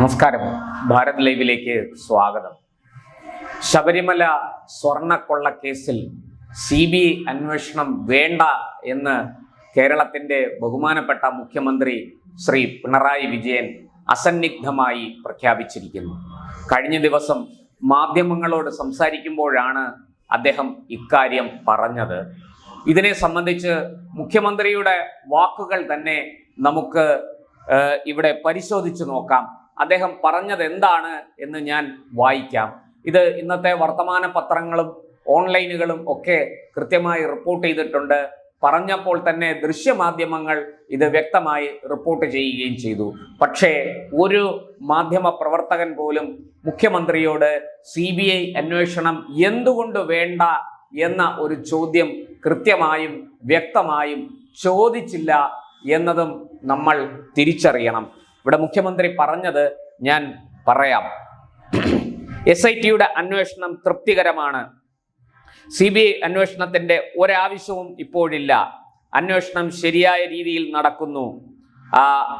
നമസ്കാരം. ഭാരത് ലൈവിലേക്ക് സ്വാഗതം. ശബരിമല സ്വർണക്കൊള്ള കേസിൽ സി ബി ഐ അന്വേഷണം വേണ്ട എന്ന് കേരളത്തിന്റെ ബഹുമാനപ്പെട്ട മുഖ്യമന്ത്രി ശ്രീ പിണറായി വിജയൻ അസന്നിഗ്ധമായി പ്രഖ്യാപിച്ചിരിക്കുന്നു. കഴിഞ്ഞ ദിവസം മാധ്യമങ്ങളോട് സംസാരിക്കുമ്പോഴാണ് അദ്ദേഹം ഇക്കാര്യം പറഞ്ഞത്. ഇതിനെ സംബന്ധിച്ച് മുഖ്യമന്ത്രിയുടെ വാക്കുകൾ തന്നെ നമുക്ക് ഇവിടെ പരിശോധിച്ചു നോക്കാം. അദ്ദേഹം പറഞ്ഞത് എന്താണ് എന്ന് ഞാൻ വായിക്കാം. ഇത് ഇന്നത്തെ വർത്തമാന പത്രങ്ങളും ഓൺലൈനുകളും ഒക്കെ കൃത്യമായി റിപ്പോർട്ട് ചെയ്തിട്ടുണ്ട്. പറഞ്ഞപ്പോൾ തന്നെ ദൃശ്യമാധ്യമങ്ങൾ ഇത് വ്യക്തമായി റിപ്പോർട്ട് ചെയ്യുകയും ചെയ്തു. പക്ഷേ ഒരു മാധ്യമ പ്രവർത്തകൻ പോലും മുഖ്യമന്ത്രിയോട് സി ബി ഐ അന്വേഷണം എന്തുകൊണ്ട് വേണ്ട എന്ന ഒരു ചോദ്യം കൃത്യമായും വ്യക്തമായും ചോദിച്ചില്ല എന്നതും നമ്മൾ തിരിച്ചറിയണം. ഇവിടെ മുഖ്യമന്ത്രി പറഞ്ഞത് ഞാൻ പറയാം. എസ് ഐ ടിയുടെ അന്വേഷണം തൃപ്തികരമാണ്. സി ബി ഐ അന്വേഷണത്തിന്റെ ഒരാവശ്യവും ഇപ്പോഴില്ല. അന്വേഷണം ശരിയായ രീതിയിൽ നടക്കുന്നു.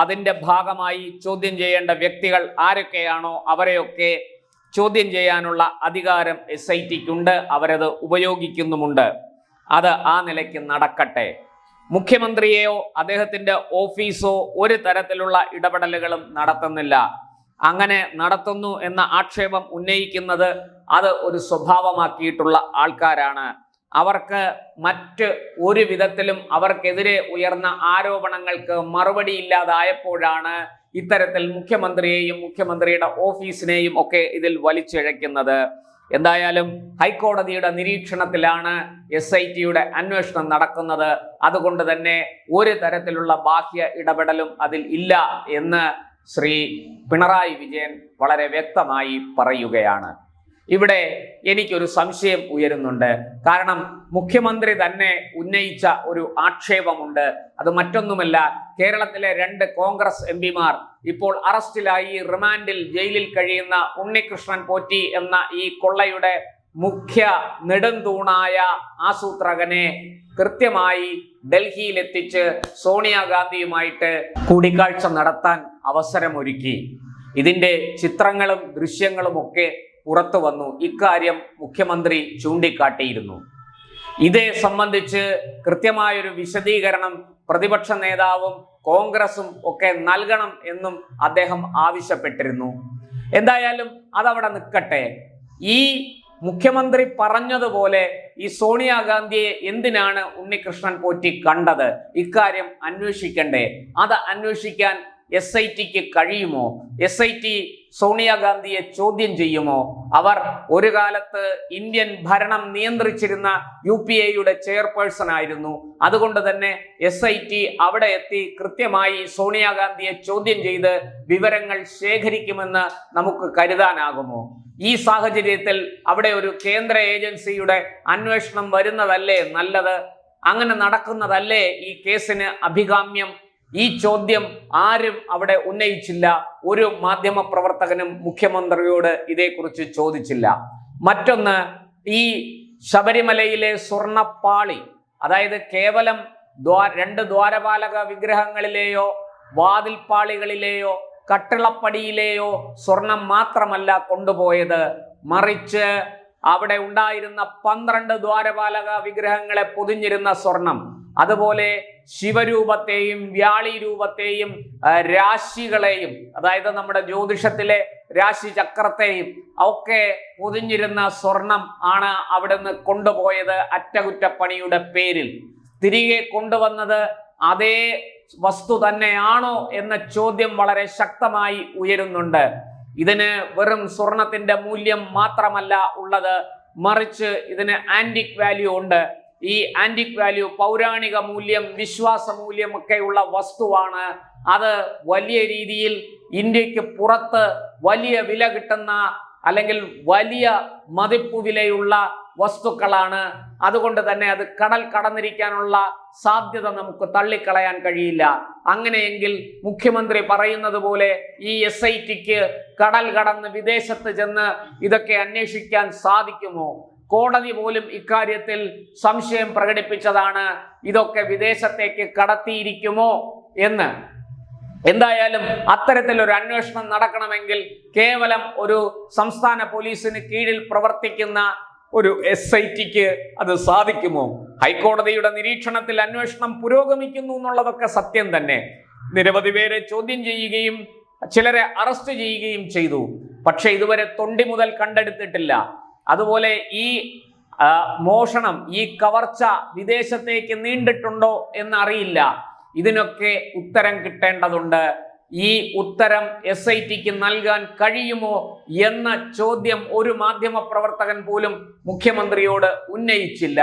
അതിന്റെ ഭാഗമായി ചോദ്യം ചെയ്യേണ്ട വ്യക്തികൾ ആരൊക്കെയാണോ അവരെയൊക്കെ ചോദ്യം ചെയ്യാനുള്ള അധികാരം എസ് ഐ ടിക്കുണ്ട് അവരത് ഉപയോഗിക്കുന്നുമുണ്ട്. അത് ആ നിലയ്ക്ക് നടക്കട്ടെ. മുഖ്യമന്ത്രിയെയോ അദ്ദേഹത്തിന്റെ ഓഫീസോ ഒരു തരത്തിലുള്ള ഇടപെടലുകളും നടത്തുന്നില്ല. അങ്ങനെ നടത്തുന്നു എന്ന ആക്ഷേപം ഉന്നയിക്കുന്നത് അത് ഒരു സ്വഭാവമാക്കിയിട്ടുള്ള ആൾക്കാരാണ്. അവർക്ക് മറ്റ് ഒരു വിധത്തിലും അവർക്കെതിരെ ഉയർന്ന ആരോപണങ്ങൾക്ക് മറുപടി ഇല്ലാതായപ്പോഴാണ് ഇത്തരത്തിൽ മുഖ്യമന്ത്രിയെയും മുഖ്യമന്ത്രിയുടെ ഓഫീസിനെയും ഒക്കെ ഇതിൽ വലിച്ചിഴയ്ക്കുന്നത്. എന്തായാലും ഹൈക്കോടതിയുടെ നിരീക്ഷണത്തിലാണ് എസ് ഐ ടിയുടെ അന്വേഷണം നടക്കുന്നത് അതുകൊണ്ട് തന്നെ ഒരു തരത്തിലുള്ള ബാഹ്യ ഇടപെടലും അതിൽ ഇല്ല എന്ന് ശ്രീ പിണറായി വിജയൻ വളരെ വ്യക്തമായി പറയുകയാണ്. ഇവിടെ എനിക്കൊരു സംശയം ഉയരുന്നുണ്ട്. കാരണം മുഖ്യമന്ത്രി തന്നെ ഉന്നയിച്ച ഒരു ആക്ഷേപമുണ്ട്. അത് മറ്റൊന്നുമല്ല കേരളത്തിലെ രണ്ട് കോൺഗ്രസ് എം പിമാർ ഇപ്പോൾ അറസ്റ്റിലായി റിമാൻഡിൽ ജയിലിൽ കഴിയുന്ന ഉണ്ണികൃഷ്ണൻ പോറ്റി എന്ന ഈ കൊള്ളയുടെ മുഖ്യ നെടുന്തൂണായ ആസൂത്രകനെ കൃത്യമായി ഡൽഹിയിലെത്തിച്ച് സോണിയാഗാന്ധിയുമായിട്ട് കൂടിക്കാഴ്ച നടത്താൻ അവസരമൊരുക്കി. ഇതിന്റെ ചിത്രങ്ങളും ദൃശ്യങ്ങളും ഒക്കെ പുറത്തു വന്നു. ഇക്കാര്യം മുഖ്യമന്ത്രി ചൂണ്ടിക്കാട്ടിയിരുന്നു. ഇതേ സംബന്ധിച്ച് കൃത്യമായൊരു വിശദീകരണം പ്രതിപക്ഷ നേതാവും കോൺഗ്രസും ഒക്കെ നൽകണം എന്നും അദ്ദേഹം ആവശ്യപ്പെട്ടിരുന്നു. എന്തായാലും അതവിടെ നിൽക്കട്ടെ. ഈ മുഖ്യമന്ത്രി പറഞ്ഞതുപോലെ ഈ സോണിയാഗാന്ധിയെ എന്തിനാണ് ഉണ്ണികൃഷ്ണൻ പോറ്റി കണ്ടത്? ഇക്കാര്യം അന്വേഷിക്കണ്ടേ? അത് അന്വേഷിക്കാൻ എസ് ഐ ടിക്ക് കഴിയുമോ? എസ് ഐ ടി സോണിയാഗാന്ധിയെ ചോദ്യം ചെയ്യുമോ? അവർ ഒരു കാലത്ത് ഇന്ത്യൻ ഭരണം നിയന്ത്രിച്ചിരുന്ന യു പി എയുടെ ചെയർപേഴ്സൺ ആയിരുന്നു. അതുകൊണ്ട് തന്നെ എസ് ഐ ടി അവിടെ എത്തി കൃത്യമായി സോണിയാഗാന്ധിയെ ചോദ്യം ചെയ്ത് വിവരങ്ങൾ ശേഖരിക്കുമെന്ന് നമുക്ക് കരുതാനാകുമോ? ഈ സാഹചര്യത്തിൽ അവിടെ ഒരു കേന്ദ്ര ഏജൻസിയുടെ അന്വേഷണം വരുന്നതല്ലേ നല്ലത്? അങ്ങനെ നടക്കുന്നതല്ലേ ഈ കേസിന് അഭികാമ്യം ഈ ചോദ്യം ആരും അവിടെ ഉന്നയിച്ചില്ല. ഒരു മാധ്യമ പ്രവർത്തകനും മുഖ്യമന്ത്രിയോട് ഇതേക്കുറിച്ച് ചോദിച്ചില്ല. മറ്റൊന്ന് ഈ ശബരിമലയിലെ സ്വർണപ്പാളി അതായത് കേവലം രണ്ട് ദ്വാരപാലക വിഗ്രഹങ്ങളിലെയോ വാതിൽപ്പാളികളിലെയോ കട്ടിളപ്പടിയിലെയോ സ്വർണം മാത്രമല്ല കൊണ്ടുപോയത്. മറിച്ച് അവിടെ ഉണ്ടായിരുന്ന പന്ത്രണ്ട് ദ്വാരപാലക വിഗ്രഹങ്ങളെ പൊതിഞ്ഞിരുന്ന സ്വർണം. അതുപോലെ ശിവരൂപത്തെയും വ്യാളി രൂപത്തെയും രാശികളെയും അതായത് നമ്മുടെ ജ്യോതിഷത്തിലെ രാശി ചക്രത്തെയും ഒക്കെ പൊതിഞ്ഞിരുന്ന സ്വർണം ആണ് അവിടുന്ന് കൊണ്ടുപോയത് അറ്റകുറ്റപ്പണിയുടെ പേരിൽ. തിരികെ കൊണ്ടുവന്നത് അതേ വസ്തു തന്നെയാണോ എന്ന ചോദ്യം വളരെ ശക്തമായി ഉയരുന്നുണ്ട്. ഇതിന് വെറും സ്വർണത്തിന്റെ മൂല്യം മാത്രമല്ല ഉള്ളത്. മറിച്ച് ഇതിന് ആന്റിക് വാല്യൂ ഉണ്ട്. ഈ ആന്റിക് വാല്യൂ പൗരാണിക മൂല്യം വിശ്വാസ മൂല്യം ഒക്കെയുള്ള വസ്തുവാണ്. അത് വലിയ രീതിയിൽ ഇന്ത്യയ്ക്ക് പുറത്ത് വലിയ വില കിട്ടുന്ന അല്ലെങ്കിൽ വലിയ മതിപ്പ് വിലയുള്ള വസ്തുക്കളാണ്. അതുകൊണ്ട് തന്നെ അത് കടൽ കടന്നിരിക്കാനുള്ള സാധ്യത നമുക്ക് തള്ളിക്കളയാൻ കഴിയില്ല. അങ്ങനെയെങ്കിൽ മുഖ്യമന്ത്രി പറയുന്നത് പോലെ ഈ എസ് ഐ ടിക്ക് കടൽ കടന്ന് വിദേശത്ത് ചെന്ന് ഇതൊക്കെ അന്വേഷിക്കാൻ സാധിക്കുമോ? കോടതി പോലും ഇക്കാര്യത്തിൽ സംശയം പ്രകടിപ്പിച്ചതാണ്. ഇതൊക്കെ വിദേശത്തേക്ക് കടത്തിയിരിക്കുമോ എന്ന്. എന്തായാലും അത്തരത്തിൽ ഒരു അന്വേഷണം നടക്കണമെങ്കിൽ കേവലം ഒരു സംസ്ഥാന പോലീസിന് കീഴിൽ പ്രവർത്തിക്കുന്ന ഒരു എസ് ഐ ടിക്ക് അത് സാധിക്കുമോ? ഹൈക്കോടതിയുടെ നിരീക്ഷണത്തിൽ അന്വേഷണം പുരോഗമിക്കുന്നു എന്നുള്ളതൊക്കെ സത്യം തന്നെ. നിരവധി പേരെ ചോദ്യം ചെയ്യുകയും ചിലരെ അറസ്റ്റ് ചെയ്യുകയും ചെയ്തു. പക്ഷെ ഇതുവരെ തൊണ്ടി മുതൽ കണ്ടെടുത്തിട്ടില്ല. അതുപോലെ ഈ മോഷണം ഈ കവർച്ച വിദേശത്തേക്ക് നീണ്ടിട്ടുണ്ടോ എന്നറിയില്ല. ഇതിനൊക്കെ ഉത്തരം കിട്ടേണ്ടതുണ്ട്. ഈ ഉത്തരം എസ് ഐ ടിക്ക് നൽകാൻ കഴിയുമോ എന്ന ചോദ്യം ഒരു മാധ്യമ പ്രവർത്തകൻ പോലും മുഖ്യമന്ത്രിയോട് ഉന്നയിച്ചില്ല.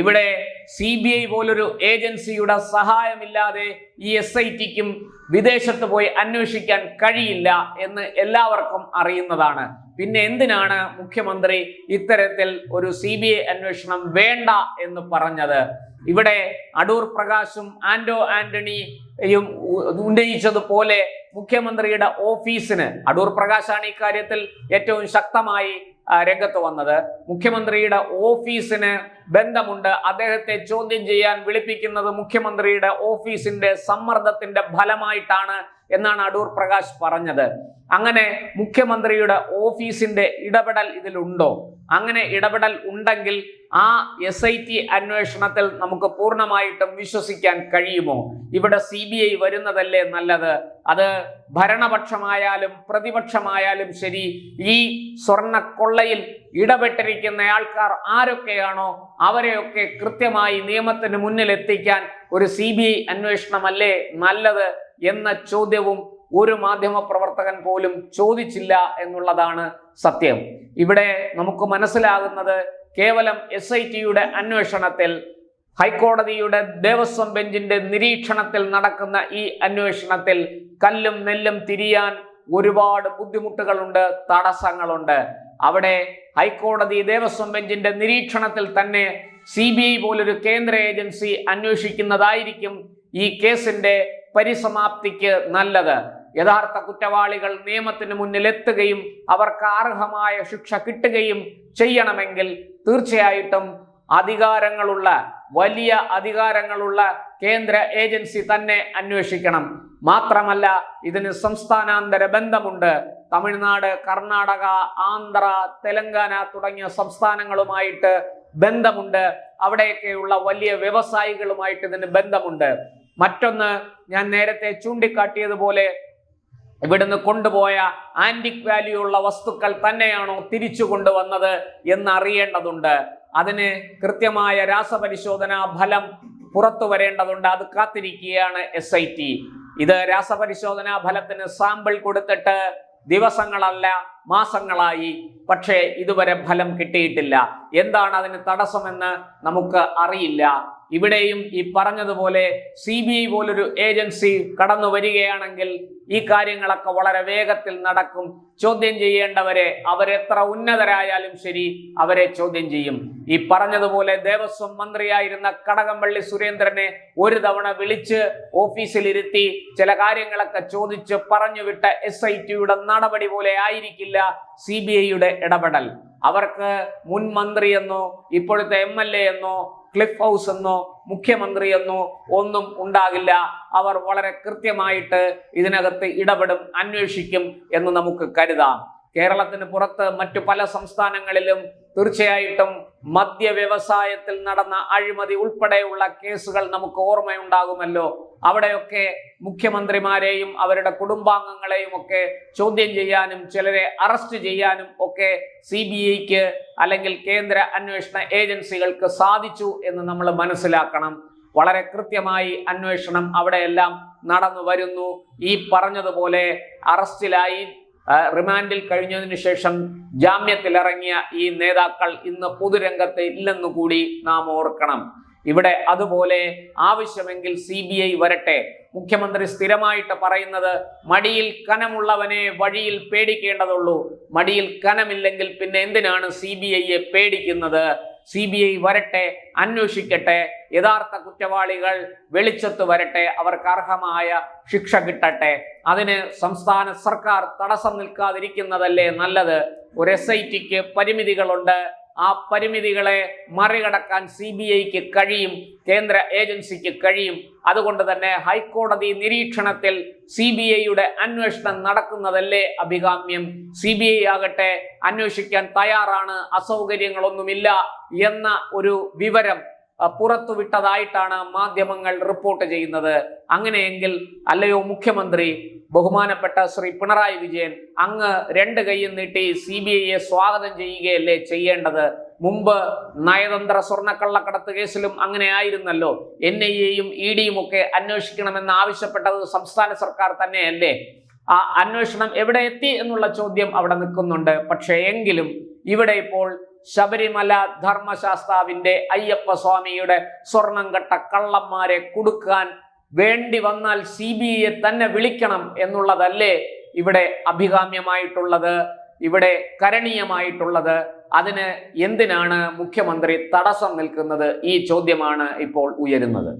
ഇവിടെ സി ബി ഐ പോലൊരു ഏജൻസിയുടെ സഹായമില്ലാതെ ഈ എസ് ഐ ടിക്കും വിദേശത്ത് പോയി അന്വേഷിക്കാൻ കഴിയില്ല എന്ന് എല്ലാവർക്കും അറിയുന്നതാണ്. പിന്നെ എന്തിനാണ് മുഖ്യമന്ത്രി ഇത്തരത്തിൽ ഒരു സി ബി ഐ അന്വേഷണം വേണ്ട എന്ന് പറഞ്ഞത്? ഇവിടെ അടൂർ പ്രകാശും ആന്റോ ആന്റണിയും ഉന്നയിച്ചതുപോലെ മുഖ്യമന്ത്രിയുടെ ഓഫീസിന് അടൂർ പ്രകാശാണ് ഇക്കാര്യത്തിൽ ഏറ്റവും ശക്തമായി രംഗത്ത് വന്നത്. മുഖ്യമന്ത്രിയുടെ ഓഫീസിന് ബന്ധമുണ്ട്. അദ്ദേഹത്തെ ചോദ്യം ചെയ്യാൻ വിളിപ്പിക്കുന്നത് മുഖ്യമന്ത്രിയുടെ ഓഫീസിന്റെ സമ്മർദ്ദത്തിന്റെ ഫലമായിട്ടാണ് എന്നാണ് അടൂർ പ്രകാശ് പറഞ്ഞത്. അങ്ങനെ മുഖ്യമന്ത്രിയുടെ ഓഫീസിന്റെ ഇടപെടൽ ഇതിലുണ്ടോ? അങ്ങനെ ഇടപെടൽ ഉണ്ടെങ്കിൽ ആ എസ് ഐ ടി അന്വേഷണത്തിൽ നമുക്ക് പൂർണമായിട്ടും വിശ്വസിക്കാൻ കഴിയുമോ? ഇവിടെ സി ബി ഐ വരുന്നതല്ലേ നല്ലത്? അത് ഭരണപക്ഷമായാലും പ്രതിപക്ഷമായാലും ശരി ഈ സ്വർണക്കൊള്ളയിൽ ഇടപെട്ടിരിക്കുന്ന ആൾക്കാർ ആരൊക്കെയാണോ അവരെയൊക്കെ കൃത്യമായി നിയമത്തിന് മുന്നിൽ എത്തിക്കാൻ ഒരു സി ബി ഐ അന്വേഷണമല്ലേ നല്ലത് എന്ന ചോദ്യവും ഒരു മാധ്യമ പ്രവർത്തകൻ പോലും ചോദിച്ചില്ല എന്നുള്ളതാണ് സത്യം. ഇവിടെ നമുക്ക് മനസ്സിലാകുന്നത് കേവലം എസ് ഐ ടിയുടെ അന്വേഷണത്തിൽ ഹൈക്കോടതിയുടെ ദേവസ്വം ബെഞ്ചിന്റെ നിരീക്ഷണത്തിൽ നടക്കുന്ന ഈ അന്വേഷണത്തിൽ കല്ലും നെല്ലും തിരിയാൻ ഒരുപാട് ബുദ്ധിമുട്ടുകളുണ്ട് തടസ്സങ്ങളുണ്ട്. അവിടെ ഹൈക്കോടതി ദേവസ്വം ബെഞ്ചിന്റെ നിരീക്ഷണത്തിൽ തന്നെ സി ബി ഐ പോലൊരു കേന്ദ്ര ഏജൻസി അന്വേഷിക്കുന്നതായിരിക്കും ഈ കേസിന്റെ പരിസമാപ്തിക്ക് നല്ലത്. യഥാർത്ഥ കുറ്റവാളികൾ നിയമത്തിന് മുന്നിൽ എത്തുകയും അവർക്ക് അർഹമായ ശിക്ഷ കിട്ടുകയും ചെയ്യണമെങ്കിൽ തീർച്ചയായിട്ടും അധികാരങ്ങളുള്ള വലിയ അധികാരങ്ങളുള്ള കേന്ദ്ര ഏജൻസി തന്നെ അന്വേഷിക്കണം. മാത്രമല്ല ഇതിന് സംസ്ഥാനാന്തര ബന്ധമുണ്ട്. തമിഴ്നാട് കർണാടക ആന്ധ്ര തെലങ്കാന തുടങ്ങിയ സംസ്ഥാനങ്ങളുമായിട്ട് ബന്ധമുണ്ട്. അവിടെയൊക്കെയുള്ള വലിയ വ്യവസായികളുമായിട്ട് ഇതിന് ബന്ധമുണ്ട്. മറ്റൊന്ന് ഞാൻ നേരത്തെ ചൂണ്ടിക്കാട്ടിയതുപോലെ ഇവിടുന്ന് കൊണ്ടുപോയ ആന്റിക് വാല്യൂ ഉള്ള വസ്തുക്കൾ തന്നെയാണോ തിരിച്ചു കൊണ്ടുവന്നത് എന്നറിയേണ്ടതുണ്ട്. അതിന് കൃത്യമായ രാസപരിശോധനാ ഫലം പുറത്തു വരേണ്ടതുണ്ട്. അത് കാത്തിരിക്കുകയാണ് എസ് ഐ ടി ഇത് രാസപരിശോധനാ ഫലത്തിന് സാമ്പിൾ കൊടുത്തിട്ട് ദിവസങ്ങളല്ല മാസങ്ങളായി. പക്ഷേ ഇതുവരെ ഫലം കിട്ടിയിട്ടില്ല. എന്താണ് അതിന് തടസ്സമെന്ന് നമുക്ക് അറിയില്ല. ഇവിടെയും ഈ പറഞ്ഞതുപോലെ സി ബി ഐ പോലൊരു ഏജൻസി കടന്നു വരികയാണെങ്കിൽ ഈ കാര്യങ്ങളൊക്കെ വളരെ വേഗത്തിൽ നടക്കും. ചോദ്യം ചെയ്യേണ്ടവരെ അവരെത്ര ഉന്നതരായാലും ശരി അവരെ ചോദ്യം ചെയ്യും. ഈ പറഞ്ഞതുപോലെ ദേവസ്വം മന്ത്രിയായിരുന്ന കടകംപള്ളി സുരേന്ദ്രനെ ഒരു തവണ വിളിച്ച് ഓഫീസിലിരുത്തി ചില കാര്യങ്ങളൊക്കെ ചോദിച്ച് പറഞ്ഞുവിട്ട എസ് ഐ ടിയുടെ നടപടി പോലെ ആയിരിക്കില്ല സി ബി ഐയുടെ ഇടപെടൽ. അവർക്ക് മുൻ മന്ത്രി എന്നോ ഇപ്പോഴത്തെ എം എൽ എ എന്നോ ക്ലിഫ് ഹൗസ് എന്നോ മുഖ്യമന്ത്രി എന്നോ ഒന്നും ഉണ്ടാകില്ല. അവർ വളരെ കൃത്യമായിട്ട് ഇതിനകത്ത് ഇടപെടും അന്വേഷിക്കും എന്ന് നമുക്ക് കരുതാം. കേരളത്തിന് പുറത്ത് മറ്റു പല സംസ്ഥാനങ്ങളിലും തീർച്ചയായിട്ടും മദ്യ വ്യവസായത്തിൽ നടന്ന അഴിമതി ഉൾപ്പെടെയുള്ള കേസുകൾ നമുക്ക് ഓർമ്മയുണ്ടാകുമല്ലോ. അവിടെയൊക്കെ മുഖ്യമന്ത്രിമാരെയും അവരുടെ കുടുംബാംഗങ്ങളെയും ഒക്കെ ചോദ്യം ചെയ്യാനും ചിലരെ അറസ്റ്റ് ചെയ്യാനും ഒക്കെ സി ബി ഐക്ക് അല്ലെങ്കിൽ കേന്ദ്ര അന്വേഷണ ഏജൻസികൾക്ക് സാധിച്ചു എന്ന് നമ്മൾ മനസ്സിലാക്കണം. വളരെ കൃത്യമായി അന്വേഷണം അവിടെയെല്ലാം നടന്നു വരുന്നു. ഈ പറഞ്ഞതുപോലെ അറസ്റ്റിലായി റിമാൻഡിൽ കഴിഞ്ഞതിന് ശേഷം ജാമ്യത്തിലിറങ്ങിയ ഈ നേതാക്കൾ ഇന്ന് പൊതുരംഗത്ത് ഇല്ലെന്നു കൂടി നാം ഓർക്കണം. ഇവിടെ അതുപോലെ ആവശ്യമെങ്കിൽ സി ബി ഐ വരട്ടെ. മുഖ്യമന്ത്രി സ്ഥിരമായിട്ട് പറയുന്നത് മടിയിൽ കനമുള്ളവനെ വഴിയിൽ പേടിക്കേണ്ടതുള്ളൂ. മടിയിൽ കനമില്ലെങ്കിൽ പിന്നെ എന്തിനാണ് സി ബി ഐയെ പേടിക്കുന്നത്? സി ബി ഐ വരട്ടെ അന്വേഷിക്കട്ടെ യഥാർത്ഥ കുറ്റവാളികൾ വെളിച്ചത്ത് വരട്ടെ അവർക്ക് അർഹമായ ശിക്ഷ കിട്ടട്ടെ. അതിന് സംസ്ഥാന സർക്കാർ തടസ്സം നിൽക്കാതിരിക്കുന്നതല്ലേ നല്ലത്? ഒരു എസ് ഐ ടിക്ക് പരിമിതികളുണ്ട്. ആ പരിമിതികളെ മറികടക്കാൻ സി ബി ഐക്ക് കഴിയും കേന്ദ്ര ഏജൻസിക്ക് കഴിയും. അതുകൊണ്ട് തന്നെ ഹൈക്കോടതി നിരീക്ഷണത്തിൽ സി ബി ഐയുടെ അന്വേഷണം നടക്കുന്നതല്ലേ അഭികാമ്യം? സി ബി ഐ ആകട്ടെ അന്വേഷിക്കാൻ തയ്യാറാണ് അസൗകര്യങ്ങളൊന്നുമില്ല എന്ന ഒരു വിവരം അഹ്, പുറത്തുവിട്ടതായിട്ടാണ് മാധ്യമങ്ങൾ റിപ്പോർട്ട് ചെയ്യുന്നത്. അങ്ങനെയെങ്കിൽ അല്ലയോ മുഖ്യമന്ത്രി ബഹുമാനപ്പെട്ട ശ്രീ പിണറായി വിജയൻ അങ്ങ് രണ്ട് കൈയും നീട്ടി സി ബി ഐയെ സ്വാഗതം ചെയ്യുകയല്ലേ ചെയ്യേണ്ടത്? മുമ്പ് നയതന്ത്ര സ്വർണക്കള്ളക്കടത്ത് കേസിലും അങ്ങനെ ആയിരുന്നല്ലോ. എൻ ഐ എയും ഇ ഡിയും ഒക്കെ അന്വേഷിക്കണമെന്ന് ആവശ്യപ്പെട്ടത് സംസ്ഥാന സർക്കാർ തന്നെയല്ലേ? ആ അന്വേഷണം എവിടെ എത്തി എന്നുള്ള ചോദ്യം അവിടെ നിൽക്കുന്നുണ്ട്. പക്ഷേ എങ്കിലും ഇവിടെ ഇപ്പോൾ ശബരിമല ധർമ്മശാസ്താവിന്റെ അയ്യപ്പ സ്വാമിയുടെ സ്വർണം കെട്ട കള്ളന്മാരെ കൊടുക്കാൻ വേണ്ടി വന്നാൽ സി ബി ഐയെ തന്നെ വിളിക്കണം എന്നുള്ളതല്ലേ ഇവിടെ അഭികാമ്യമായിട്ടുള്ളത് ഇവിടെ കരണീയമായിട്ടുള്ളത്. അതിന് എന്തിനാണ് മുഖ്യമന്ത്രി തടസ്സം നിൽക്കുന്നത്? ഈ ചോദ്യമാണ് ഇപ്പോൾ ഉയരുന്നത്.